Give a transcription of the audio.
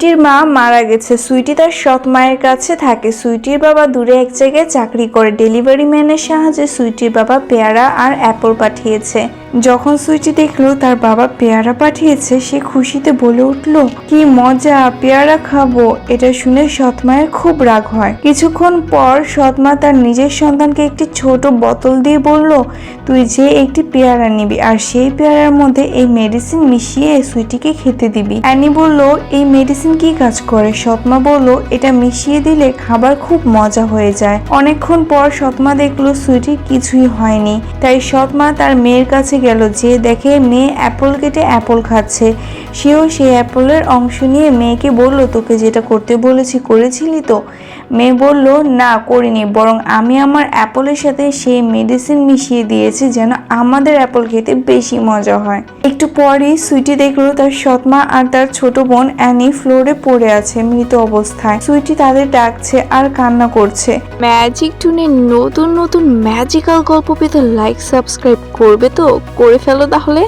সুইটির মা মারা গেছে। সুইটি তার সৎ মায়ের কাছে থাকে। সুইটির বাবা দূরে এক জায়গায় চাকরি করে। ডেলিভারি ম্যানের সাহায্যে সুইটির বাবা পেয়ারা আর অ্যাপল পাঠিয়েছে। যখন সুইটি দেখল তার বাবা পেয়ারা পাঠিয়েছে, সে খুশিতে বলে উঠল, কি মজা, পেয়ারা খাব। এটা শুনে সৎমায়ের খুব রাগ হয়। কিছুক্ষণ পর সৎমা তার নিজের সন্তানকে একটি ছোট বোতল দিয়ে বলল, তুই যে একটি পেয়ারা নিবি আর সেই পেয়ারার মধ্যে এই মেডিসিন মিশিয়ে সুইটিকে খেতে দিবি। অ্যানি বলল, এই মেডিসিন কি কাজ করে? সৎমা বলল, এটা মিশিয়ে দিলে খাবার খুব মজা হয়ে যায়। অনেকক্ষণ পর সৎমা দেখল সুইটির কিছুই হয়নি, তাই সৎমা তার মেয়ের কাছে গেল যে দেখে মেয়ে অ্যাপল কেটে অ্যাপল খাচ্ছে। সেও সেই অ্যাপলের অংশ নিয়ে মেয়েকে বলল, তোকে যেটা করতে বলেছি, করেছিলি তো? মেয়ে বলল, না, করিনি। বরং আমি আমার অ্যাপলের সাথে সেই মেডিসিন মিশিয়ে দিয়েছি যেন আমাদের অ্যাপল খেতে বেশি মজা হয়। একটু পরেই সুইটি দেখল তার সৎমা আর তার ছোট বোন অ্যানি ফ্লোরে পড়ে আছে মৃত অবস্থায়। সুইটি তাদের ডাকছে আর কান্না করছে। ম্যাজিক টুনের নতুন নতুন ম্যাজিক্যাল গল্প পেতে লাইক সাবস্ক্রাইব করবে তো? করে ফেলো তাহলে।